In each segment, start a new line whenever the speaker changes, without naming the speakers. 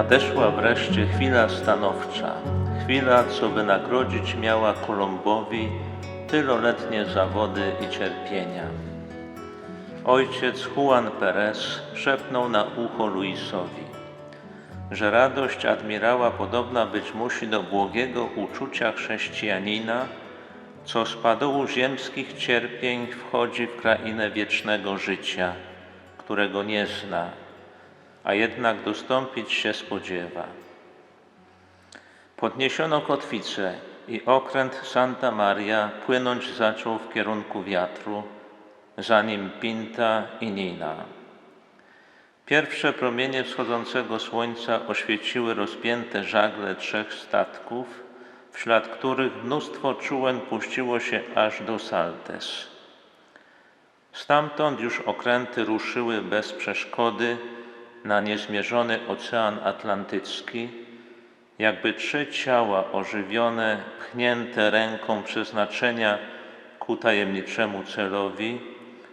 Nadeszła wreszcie chwila stanowcza, chwila, co wynagrodzić miała Kolumbowi tyloletnie zawody i cierpienia. Ojciec Juan Perez szepnął na ucho Luisowi, że radość admirała podobna być musi do błogiego uczucia chrześcijanina, co z padołu ziemskich cierpień wchodzi w krainę wiecznego życia, którego nie zna, a jednak dostąpić się spodziewa. Podniesiono kotwicę i okręt Santa Maria płynąć zaczął w kierunku wiatru, za nim Pinta i Nina. Pierwsze promienie wschodzącego słońca oświeciły rozpięte żagle trzech statków, w ślad których mnóstwo czółen puściło się aż do Saltes. Stamtąd już okręty ruszyły bez przeszkody na niezmierzony Ocean Atlantycki, jakby trzy ciała ożywione, pchnięte ręką przeznaczenia ku tajemniczemu celowi,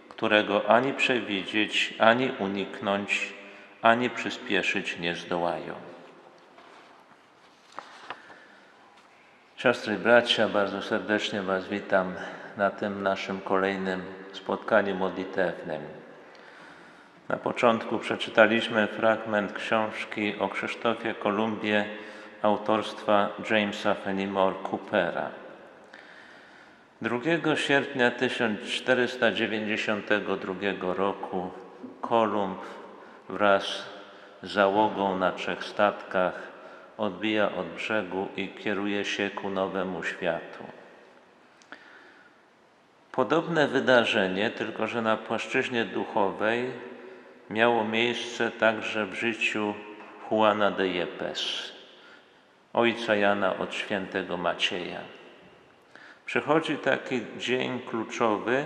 którego ani przewidzieć, ani uniknąć, ani przyspieszyć nie zdołają. Siostry i bracia, bardzo serdecznie Was witam na tym naszym kolejnym spotkaniu modlitewnym. Na początku przeczytaliśmy fragment książki o Krzysztofie Kolumbie autorstwa Jamesa Fenimore Coopera. 2 sierpnia 1492 roku Kolumb wraz z załogą na trzech statkach odbija od brzegu i kieruje się ku nowemu światu. Podobne wydarzenie, tylko że na płaszczyźnie duchowej, miało miejsce także w życiu Juana de Yepes, ojca Jana od świętego Macieja. Przychodzi taki dzień kluczowy,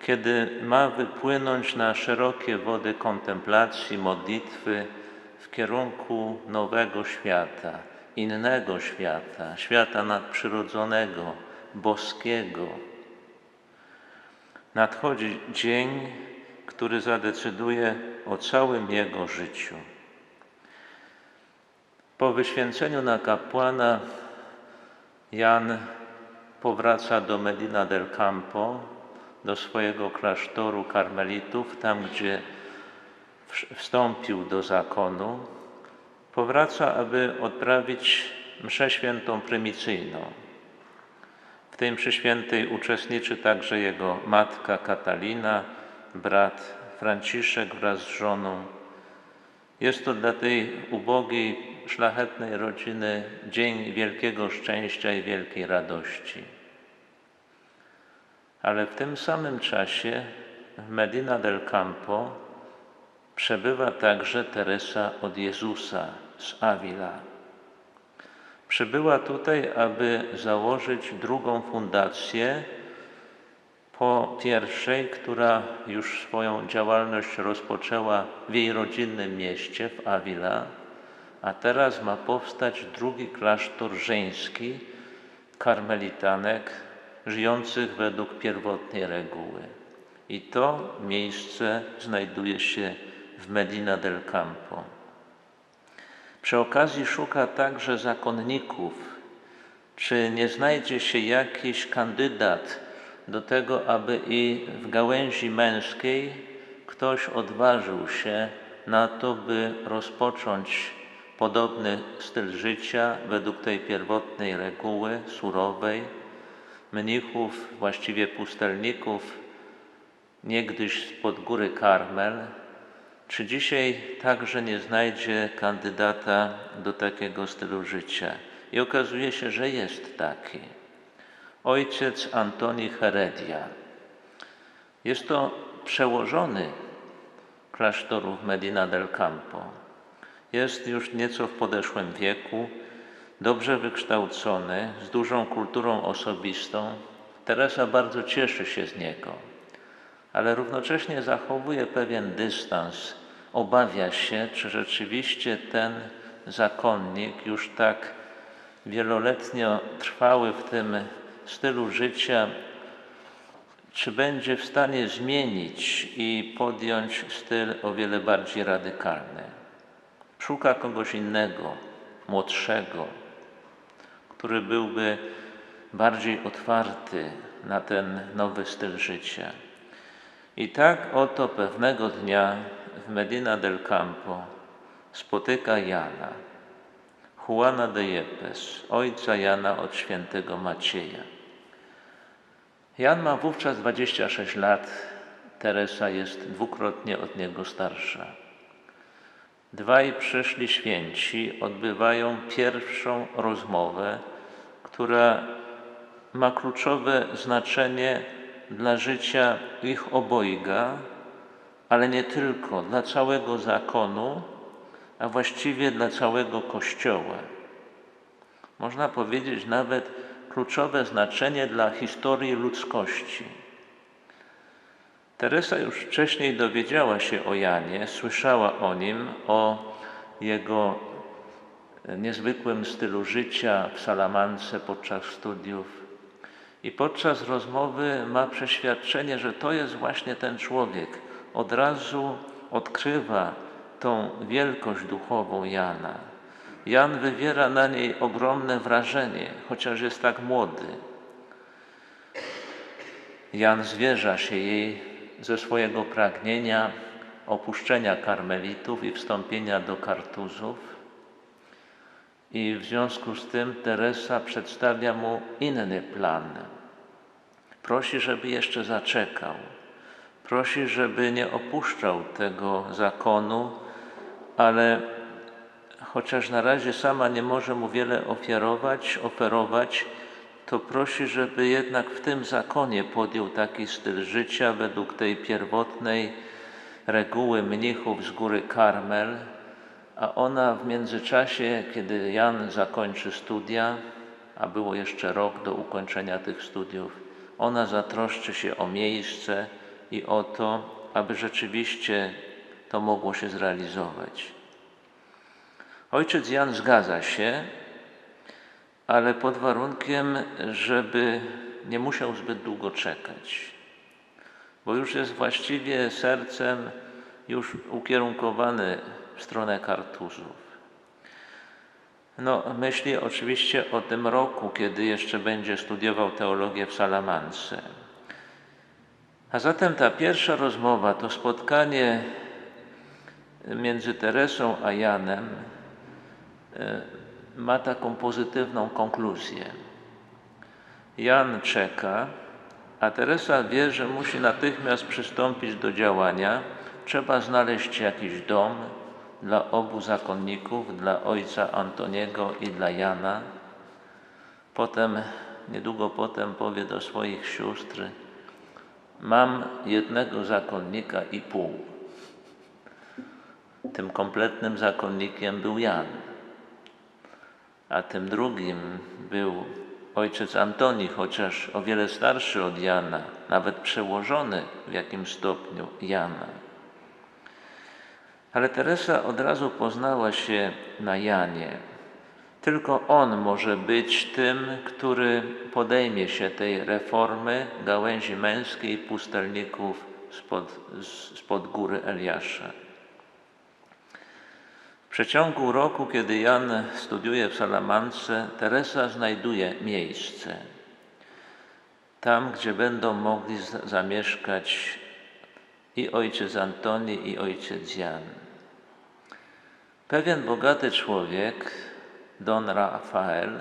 kiedy ma wypłynąć na szerokie wody kontemplacji, modlitwy w kierunku nowego świata, innego świata, świata nadprzyrodzonego, boskiego. Nadchodzi dzień, który zadecyduje o całym jego życiu. Po wyświęceniu na kapłana Jan powraca do Medina del Campo, do swojego klasztoru karmelitów, tam gdzie wstąpił do zakonu. Powraca, aby odprawić mszę świętą prymicyjną. W tej mszy świętej uczestniczy także jego matka Katalina, brat Franciszek wraz z żoną. Jest to dla tej ubogiej, szlachetnej rodziny dzień wielkiego szczęścia i wielkiej radości. Ale w tym samym czasie w Medina del Campo przebywa także Teresa od Jezusa z Avila. Przybyła tutaj, aby założyć drugą fundację po pierwszej, która już swoją działalność rozpoczęła w jej rodzinnym mieście w Avila, a teraz ma powstać drugi klasztor żeński karmelitanek żyjących według pierwotnej reguły. I to miejsce znajduje się w Medina del Campo. Przy okazji szuka także zakonników, czy nie znajdzie się jakiś kandydat do tego, aby i w gałęzi męskiej ktoś odważył się na to, by rozpocząć podobny styl życia według tej pierwotnej reguły surowej mnichów, właściwie pustelników, niegdyś spod góry Karmel, czy dzisiaj także nie znajdzie kandydata do takiego stylu życia? I okazuje się, że jest taki. Ojciec Antoni Heredia. Jest to przełożony klasztoru Medina del Campo. Jest już nieco w podeszłym wieku, dobrze wykształcony, z dużą kulturą osobistą. Teresa bardzo cieszy się z niego, ale równocześnie zachowuje pewien dystans. Obawia się, czy rzeczywiście ten zakonnik, już tak wieloletnio trwały w tym stylu życia, czy będzie w stanie zmienić i podjąć styl o wiele bardziej radykalny. Szuka kogoś innego, młodszego, który byłby bardziej otwarty na ten nowy styl życia. I tak oto pewnego dnia w Medina del Campo spotyka Jana, Juana de Yepes, ojca Jana od świętego Macieja. Jan ma wówczas 26 lat, Teresa jest dwukrotnie od niego starsza. Dwaj przyszli święci odbywają pierwszą rozmowę, która ma kluczowe znaczenie dla życia ich obojga, ale nie tylko, dla całego zakonu, a właściwie dla całego Kościoła. Można powiedzieć nawet kluczowe znaczenie dla historii ludzkości. Teresa już wcześniej dowiedziała się o Janie, słyszała o nim, o jego niezwykłym stylu życia w Salamance podczas studiów. I podczas rozmowy ma przeświadczenie, że to jest właśnie ten człowiek. Od razu odkrywa tą wielkość duchową Jana. Jan wywiera na niej ogromne wrażenie, chociaż jest tak młody. Jan zwierza się jej ze swojego pragnienia opuszczenia karmelitów i wstąpienia do kartuzów. I w związku z tym Teresa przedstawia mu inny plan. Prosi, żeby jeszcze zaczekał. Prosi, żeby nie opuszczał tego zakonu, ale chociaż na razie sama nie może mu wiele ofiarować, oferować, to prosi, żeby jednak w tym zakonie podjął taki styl życia według tej pierwotnej reguły mnichów z góry Karmel, a ona w międzyczasie, kiedy Jan zakończy studia, a było jeszcze rok do ukończenia tych studiów, ona zatroszczy się o miejsce i o to, aby rzeczywiście to mogło się zrealizować. Ojciec Jan zgadza się, ale pod warunkiem, żeby nie musiał zbyt długo czekać, bo już jest właściwie sercem już ukierunkowany w stronę kartuzów. No, myśli oczywiście o tym roku, kiedy jeszcze będzie studiował teologię w Salamance. A zatem ta pierwsza rozmowa, to spotkanie między Teresą a Janem ma taką pozytywną konkluzję. Jan czeka, a Teresa wie, że musi natychmiast przystąpić do działania. Trzeba znaleźć jakiś dom dla obu zakonników, dla ojca Antoniego i dla Jana. Potem, niedługo potem powie do swoich sióstr, mam jednego zakonnika i pół. Tym kompletnym zakonnikiem był Jan a tym drugim był ojciec Antoni, chociaż o wiele starszy od Jana, nawet przełożony w jakim stopniu Jana. Ale Teresa od razu poznała się na Janie. Tylko on może być tym, który podejmie się tej reformy gałęzi męskiej pustelników spod, spod góry Eliasza przeciągu roku, kiedy Jan studiuje w Salamance, Teresa znajduje miejsce. Tam, gdzie będą mogli zamieszkać i ojciec Antoni, i ojciec Jan. Pewien bogaty człowiek, Don Rafael,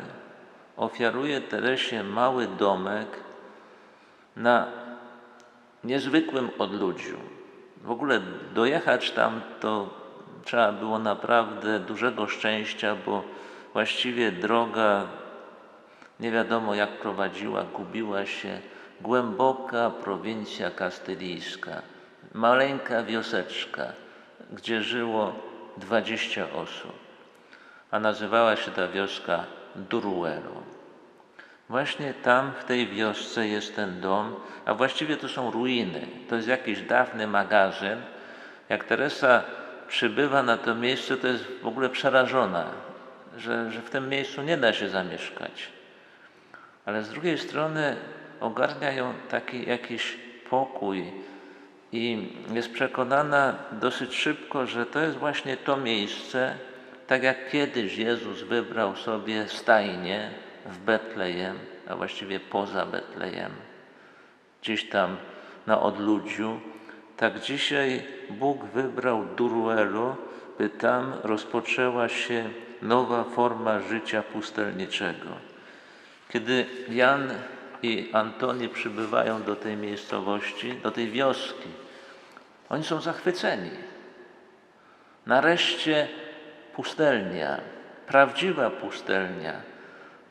ofiaruje Teresie mały domek na niezwykłym odludziu. W ogóle dojechać tam to trzeba było naprawdę dużego szczęścia, bo właściwie droga nie wiadomo jak prowadziła, gubiła się. Głęboka prowincja kastylijska, maleńka wioseczka, gdzie żyło 20 osób, a nazywała się ta wioska Duruelo. Właśnie tam, w tej wiosce jest ten dom, a właściwie to są ruiny. To jest jakiś dawny magazyn. Jak Teresa przybywa na to miejsce, to jest w ogóle przerażona, że, że w tym miejscu nie da się zamieszkać. Ale z drugiej strony ogarnia ją taki jakiś pokój i jest przekonana dosyć szybko, że to jest właśnie to miejsce, tak jak kiedyś Jezus wybrał sobie stajnię w Betlejem, a właściwie poza Betlejem, gdzieś tam na odludziu, tak dzisiaj Bóg wybrał Duruelo, by tam rozpoczęła się nowa forma życia pustelniczego. Kiedy Jan i Antoni przybywają do tej miejscowości, do tej wioski, oni są zachwyceni. Nareszcie pustelnia, prawdziwa pustelnia.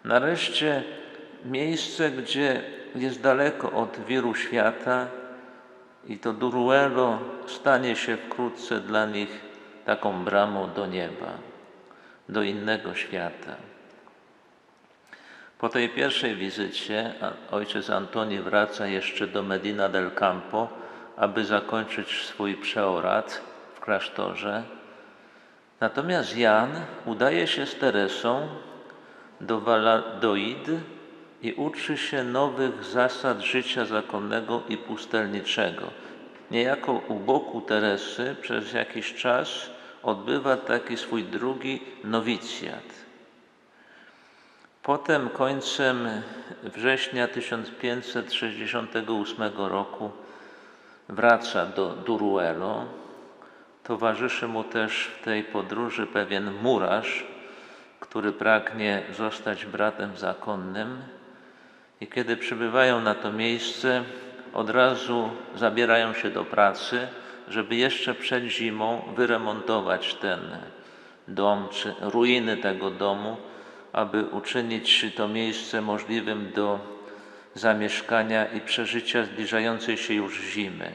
Nareszcie miejsce, gdzie jest daleko od wiru świata i to Duruelo stanie się wkrótce dla nich taką bramą do nieba, do innego świata. Po tej pierwszej wizycie ojciec Antoni wraca jeszcze do Medina del Campo, aby zakończyć swój przeorat w klasztorze. Natomiast Jan udaje się z Teresą do Valladolid i uczy się nowych zasad życia zakonnego i pustelniczego. Niejako u boku Teresy przez jakiś czas odbywa taki swój drugi nowicjat. Potem końcem września 1568 roku wraca do Duruelo. Towarzyszy mu też w tej podróży pewien murarz, który pragnie zostać bratem zakonnym. I kiedy przybywają na to miejsce, od razu zabierają się do pracy, żeby jeszcze przed zimą wyremontować ten dom, czy ruiny tego domu, aby uczynić to miejsce możliwym do zamieszkania i przeżycia zbliżającej się już zimy.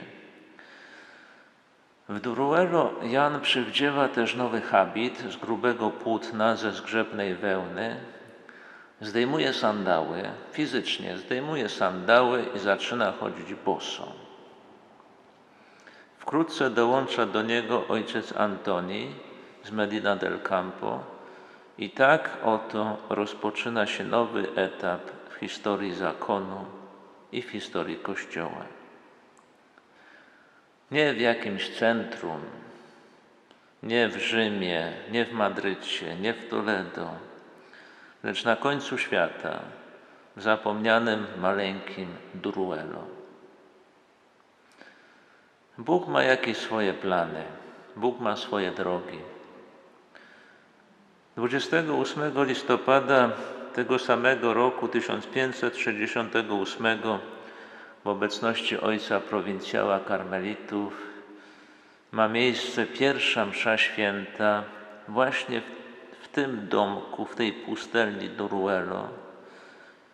W Duruelo Jan przywdziewa też nowy habit z grubego płótna ze zgrzebnej wełny. Zdejmuje sandały, fizycznie zdejmuje sandały i zaczyna chodzić boso. Wkrótce dołącza do niego ojciec Antoni z Medina del Campo i tak oto rozpoczyna się nowy etap w historii zakonu i w historii Kościoła. Nie w jakimś centrum, nie w Rzymie, nie w Madrycie, nie w Toledo, lecz na końcu świata, w zapomnianym maleńkim Duruelo. Bóg ma jakieś swoje plany, Bóg ma swoje drogi. 28 listopada tego samego roku 1568 w obecności ojca prowincjała karmelitów ma miejsce pierwsza msza święta właśnie w, tym domku, w tej pustelni Duruelo,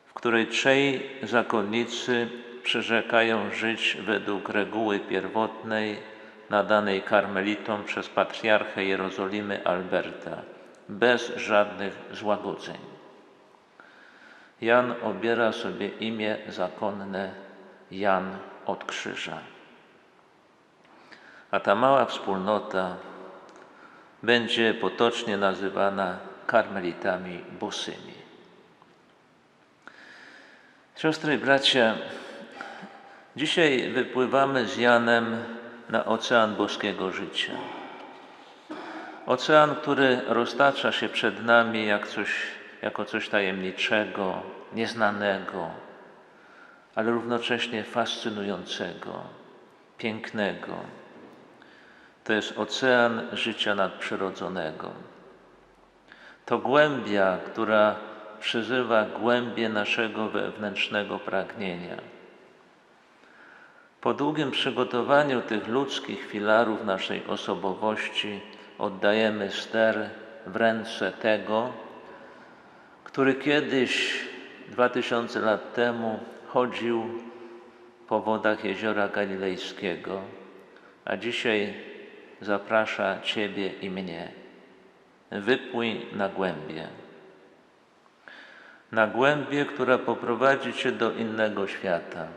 w której trzej zakonnicy przyrzekają żyć według reguły pierwotnej nadanej karmelitom przez patriarchę Jerozolimy Alberta, bez żadnych złagodzeń. Jan obiera sobie imię zakonne Jan od Krzyża. A ta mała wspólnota będzie potocznie nazywana karmelitami bosymi. Siostry i bracia, dzisiaj wypływamy z Janem na ocean boskiego życia. Ocean, który roztacza się przed nami jak coś, jako coś tajemniczego, nieznanego, ale równocześnie fascynującego, pięknego. To jest ocean życia nadprzyrodzonego. To głębia, która przyzywa głębie naszego wewnętrznego pragnienia. Po długim przygotowaniu tych ludzkich filarów naszej osobowości oddajemy ster w ręce tego, który kiedyś, dwa tysiące lat temu, chodził po wodach jeziora galilejskiego, a dzisiaj zaprasza Ciebie i mnie. Wypłyń na głębie. Na głębie, która poprowadzi Cię do innego świata.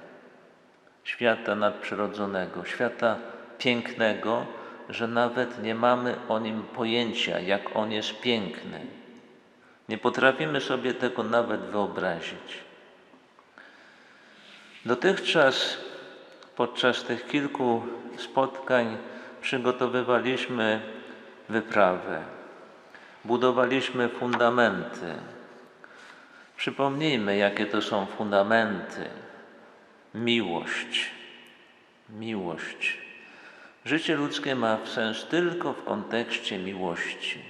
Świata nadprzyrodzonego, świata pięknego, że nawet nie mamy o nim pojęcia, jak on jest piękny. Nie potrafimy sobie tego nawet wyobrazić. Dotychczas podczas tych kilku spotkań przygotowywaliśmy wyprawę. budowaliśmy fundamenty. Przypomnijmy, jakie to są fundamenty. Miłość. Miłość. Życie ludzkie ma sens tylko w kontekście miłości.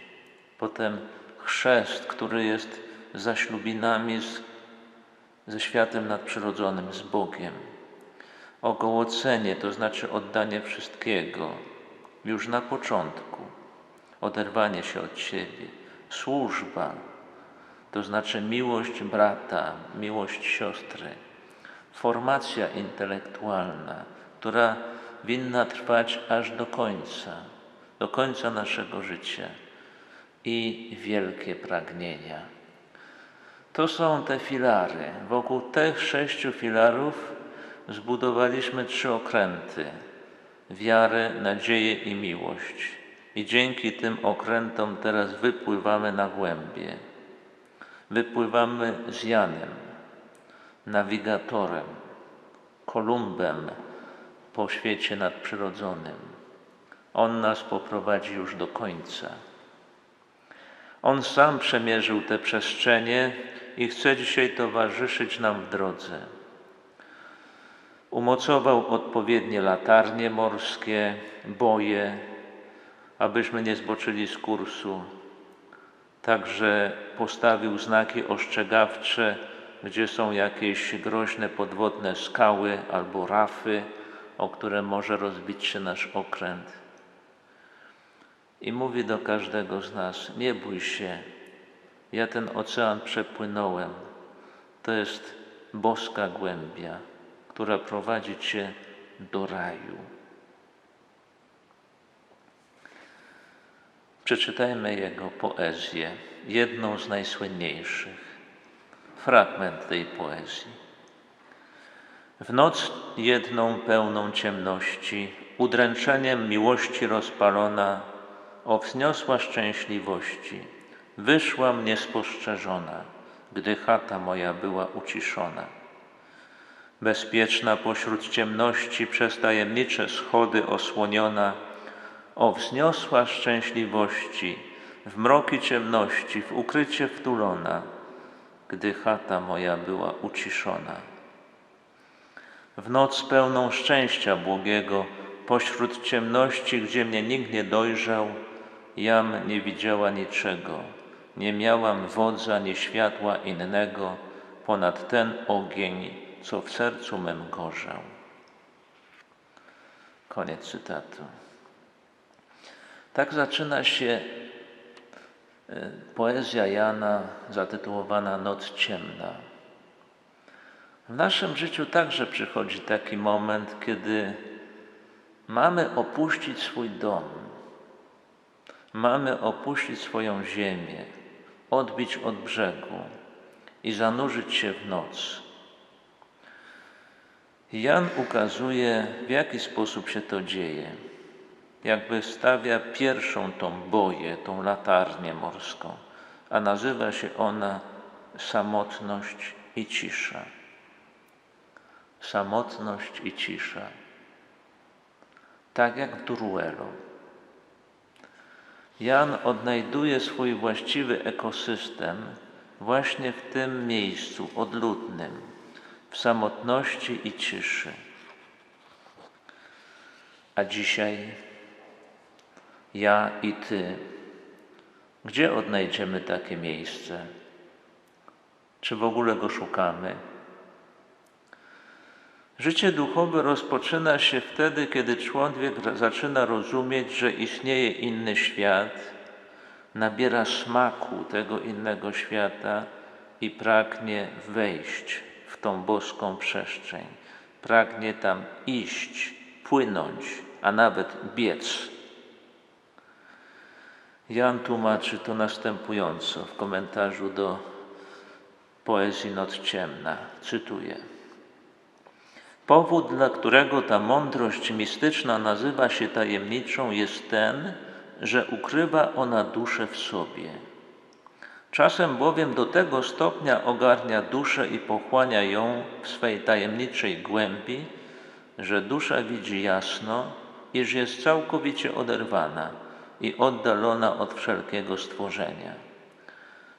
Potem chrzest, który jest zaślubinami z, ze światem nadprzyrodzonym, z Bogiem. Ogołocenie, to znaczy oddanie wszystkiego, już na początku, oderwanie się od siebie. Służba, to znaczy miłość brata, miłość siostry. Formacja intelektualna, która winna trwać aż do końca, do końca naszego życia i wielkie pragnienia. To są te filary. Wokół tych sześciu filarów zbudowaliśmy trzy okręty: wiarę, nadzieję i miłość. I dzięki tym okrętom teraz wypływamy na głębie. Wypływamy z Janem, nawigatorem, Kolumbem po świecie nadprzyrodzonym. On nas poprowadzi już do końca. On sam przemierzył te przestrzenie i chce dzisiaj towarzyszyć nam w drodze. Umocował odpowiednie latarnie morskie, boje, abyśmy nie zboczyli z kursu. Także postawił znaki ostrzegawcze, gdzie są jakieś groźne podwodne skały albo rafy, o które może rozbić się nasz okręt. I mówi do każdego z nas: Nie bój się, ja ten ocean przepłynąłem. To jest boska głębia, która prowadzi cię do raju. Przeczytajmy jego poezję, jedną z najsłynniejszych. Fragment tej poezji. W noc jedną pełną ciemności, udręczeniem miłości rozpalona, o wzniosła szczęśliwości, wyszłam niespostrzeżona, gdy chata moja była uciszona. Bezpieczna pośród ciemności przez tajemnicze schody osłoniona, o wzniosła szczęśliwości, w mroki ciemności, w ukrycie wtulona, gdy chata moja była uciszona. W noc pełną szczęścia błogiego, pośród ciemności, gdzie mnie nikt nie dojrzał, jam nie widziała niczego, nie miałam wodza ani światła innego ponad ten ogień, co w sercu mym gorzał. Koniec cytatu. Tak zaczyna się e, poezja Jana zatytułowana Noc ciemna. W naszym życiu także przychodzi taki moment, kiedy mamy opuścić swój dom, mamy opuścić swoją ziemię, odbić od brzegu i zanurzyć się w noc. Jan ukazuje, w jaki sposób się to dzieje jakby stawia pierwszą tą boję, tą latarnię morską, a nazywa się ona samotność i cisza. Samotność i cisza. Tak jak w Duruelo. Jan odnajduje swój właściwy ekosystem właśnie w tym miejscu odludnym, w samotności i ciszy. A dzisiaj ja i Ty. Gdzie odnajdziemy takie miejsce? Czy w ogóle go szukamy? Życie duchowe rozpoczyna się wtedy, kiedy człowiek zaczyna rozumieć, że istnieje inny świat, nabiera smaku tego innego świata i pragnie wejść w tą boską przestrzeń. Pragnie tam iść, płynąć, a nawet biec. Jan tłumaczy to następująco w komentarzu do poezji Noc Ciemna. Cytuję. Powód, dla którego ta mądrość mistyczna nazywa się tajemniczą, jest ten, że ukrywa ona duszę w sobie. Czasem bowiem do tego stopnia ogarnia duszę i pochłania ją w swej tajemniczej głębi, że dusza widzi jasno, iż jest całkowicie oderwana i oddalona od wszelkiego stworzenia.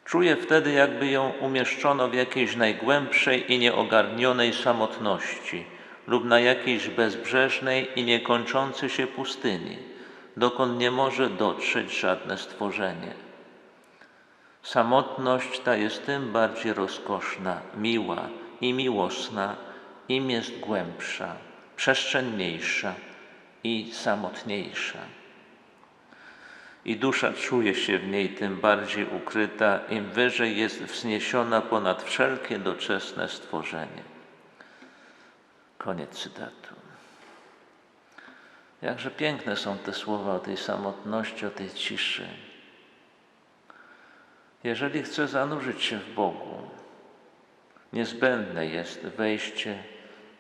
Czuje wtedy, jakby ją umieszczono w jakiejś najgłębszej i nieogarnionej samotności lub na jakiejś bezbrzeżnej i niekończącej się pustyni, dokąd nie może dotrzeć żadne stworzenie. Samotność ta jest tym bardziej rozkoszna, miła i miłosna, im jest głębsza, przestrzenniejsza i samotniejsza. I dusza czuje się w niej tym bardziej ukryta, im wyżej jest wzniesiona ponad wszelkie doczesne stworzenie. Koniec cytatu. Jakże piękne są te słowa o tej samotności, o tej ciszy. Jeżeli chcę zanurzyć się w Bogu, niezbędne jest wejście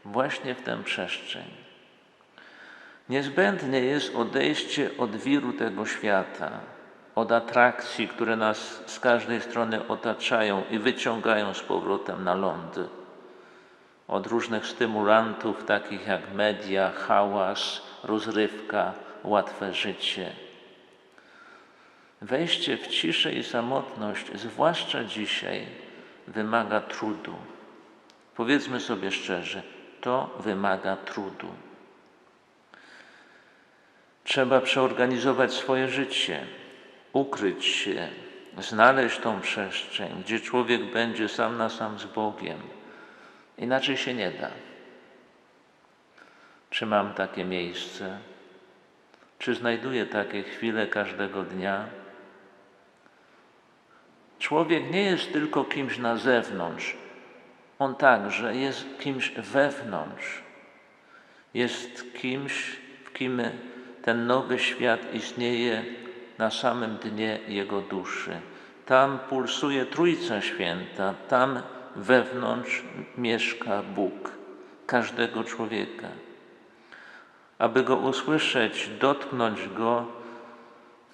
właśnie w tę przestrzeń. Niezbędne jest odejście od wiru tego świata, od atrakcji, które nas z każdej strony otaczają i wyciągają z powrotem na ląd. Od różnych stymulantów, takich jak media, hałas, rozrywka, łatwe życie. Wejście w ciszę i samotność, zwłaszcza dzisiaj, wymaga trudu. Powiedzmy sobie szczerze, to wymaga trudu. Trzeba przeorganizować swoje życie, ukryć się, znaleźć tą przestrzeń, gdzie człowiek będzie sam na sam z Bogiem. Inaczej się nie da. Czy mam takie miejsce? Czy znajduję takie chwile każdego dnia? Człowiek nie jest tylko kimś na zewnątrz, on także jest kimś wewnątrz. Jest kimś, w kim ten nowy świat istnieje na samym dnie jego duszy. Tam pulsuje Trójca Święta, tam wewnątrz mieszka Bóg każdego człowieka. Aby go usłyszeć, dotknąć go,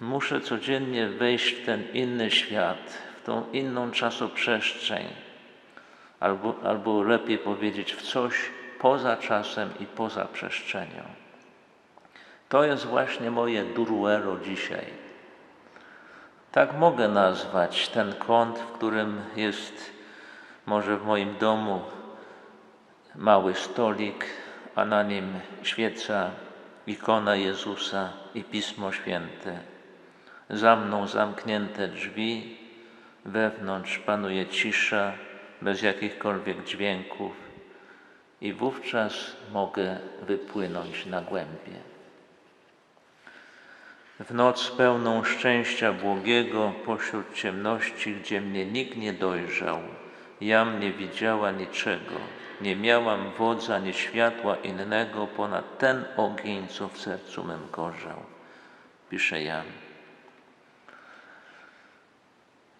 muszę codziennie wejść w ten inny świat, tą inną czasoprzestrzeń, albo, albo lepiej powiedzieć, w coś poza czasem i poza przestrzenią. To jest właśnie moje duruelo dzisiaj. Tak mogę nazwać ten kąt, w którym jest może w moim domu mały stolik, a na nim świeca, ikona Jezusa i Pismo Święte. Za mną zamknięte drzwi, wewnątrz panuje cisza, bez jakichkolwiek dźwięków, i wówczas mogę wypłynąć na głębie. W noc pełną szczęścia błogiego, pośród ciemności, gdzie mnie nikt nie dojrzał, jam nie widziała niczego, nie miałam wodza ani światła innego ponad ten ogień, co w sercu mym gorzał. Pisze Jan.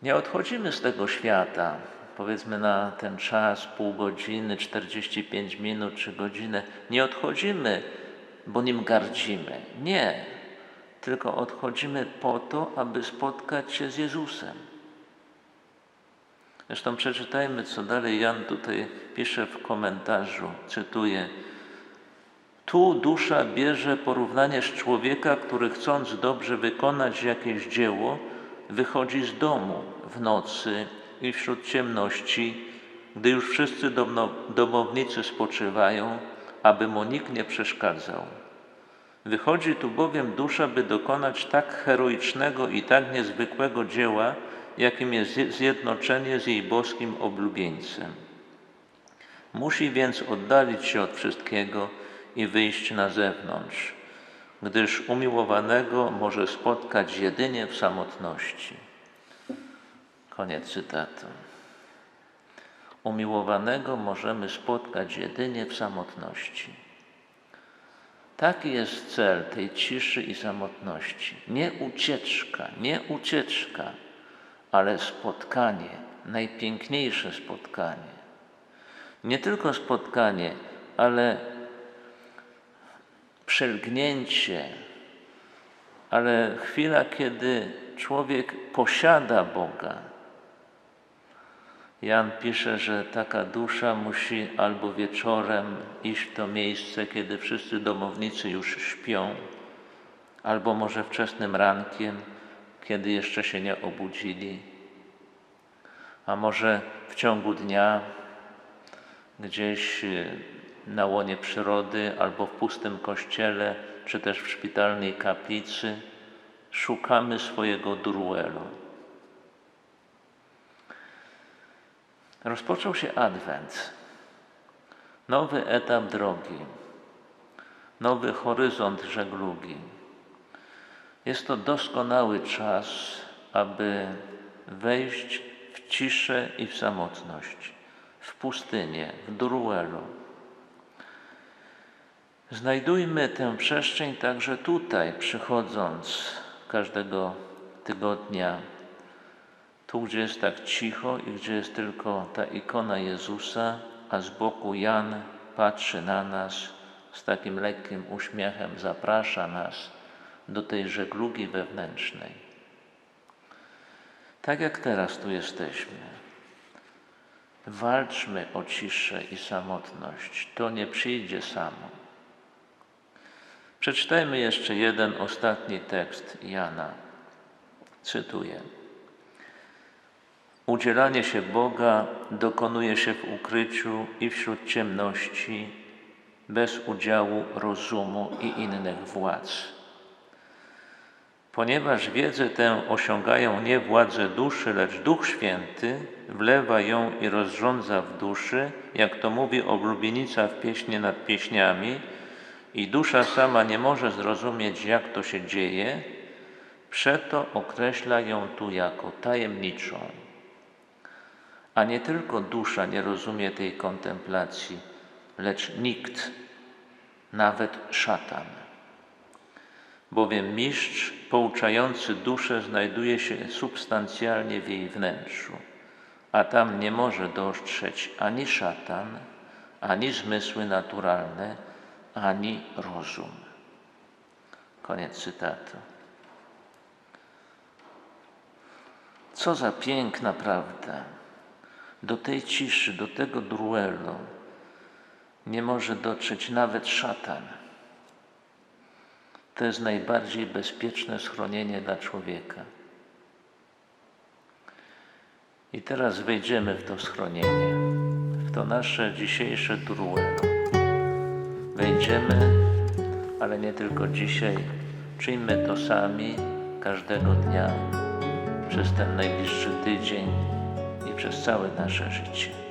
Nie odchodzimy z tego świata, powiedzmy na ten czas, pół godziny, 45 minut czy godzinę. Nie odchodzimy, bo nim gardzimy. Nie, tylko odchodzimy po to, aby spotkać się z Jezusem. Zresztą przeczytajmy, co dalej Jan tutaj pisze w komentarzu. Cytuję. Tu dusza bierze porównanie z człowieka, który chcąc dobrze wykonać jakieś dzieło, wychodzi z domu nocy i wśród ciemności, gdy już wszyscy domownicy spoczywają, aby mu nikt nie przeszkadzał. Wychodzi tu bowiem dusza, by dokonać tak heroicznego i tak niezwykłego dzieła, jakim jest zjednoczenie z jej boskim oblubieńcem. Musi więc oddalić się od wszystkiego i wyjść na zewnątrz, gdyż umiłowanego może spotkać jedynie w samotności. Koniec cytatu. Umiłowanego możemy spotkać jedynie w samotności. Taki jest cel tej ciszy i samotności. Nie ucieczka, nie ucieczka, ale spotkanie, najpiękniejsze spotkanie. Nie tylko spotkanie, ale przelgnięcie, ale chwila, kiedy człowiek posiada Boga Jan pisze, że taka dusza musi albo wieczorem iść w to miejsce, kiedy wszyscy domownicy już śpią, albo może wczesnym rankiem, kiedy jeszcze się nie obudzili, a może w ciągu dnia gdzieś y, na łonie przyrody albo w pustym kościele, czy też w szpitalnej kaplicy szukamy swojego druelu. Rozpoczął się Adwent, nowy etap drogi, nowy horyzont żeglugi. Jest to doskonały czas, aby wejść w ciszę i w samotność, w pustynię, w druelu. Znajdujmy tę przestrzeń także tutaj, przychodząc każdego tygodnia, tu gdzie jest tak cicho i gdzie jest tylko ta ikona Jezusa, a z boku Jan patrzy na nas z takim lekkim uśmiechem, zaprasza nas do tej żeglugi wewnętrznej. Tak jak teraz tu jesteśmy. Walczmy o ciszę i samotność. To nie przyjdzie samo. Przeczytajmy jeszcze jeden ostatni tekst Jana. Cytuję. Udzielanie się Boga dokonuje się w ukryciu i wśród ciemności, bez udziału rozumu i innych władz. Ponieważ wiedzę tę osiągają nie władze duszy, lecz Duch Święty, wlewa ją i rozrządza w duszy, jak to mówi oblubienica w pieśni nad pieśniami, i dusza sama nie może zrozumieć, jak to się dzieje, przeto określa ją tu jako tajemniczą. A nie tylko dusza nie rozumie tej kontemplacji, lecz nikt, nawet szatan. Bowiem mistrz pouczający duszę znajduje się substancjalnie w jej wnętrzu, a tam nie może dostrzec ani szatan, ani zmysły naturalne, ani rozum. Koniec cytatu. Co za piękna prawda. Do tej ciszy, do tego duelu nie może dotrzeć nawet szatan. To jest najbardziej bezpieczne schronienie dla człowieka. I teraz wejdziemy w to schronienie, w to nasze dzisiejsze duelu. Wejdziemy, ale nie tylko dzisiaj. Czyńmy to sami każdego dnia, przez ten najbliższy tydzień przez całe nasze życie.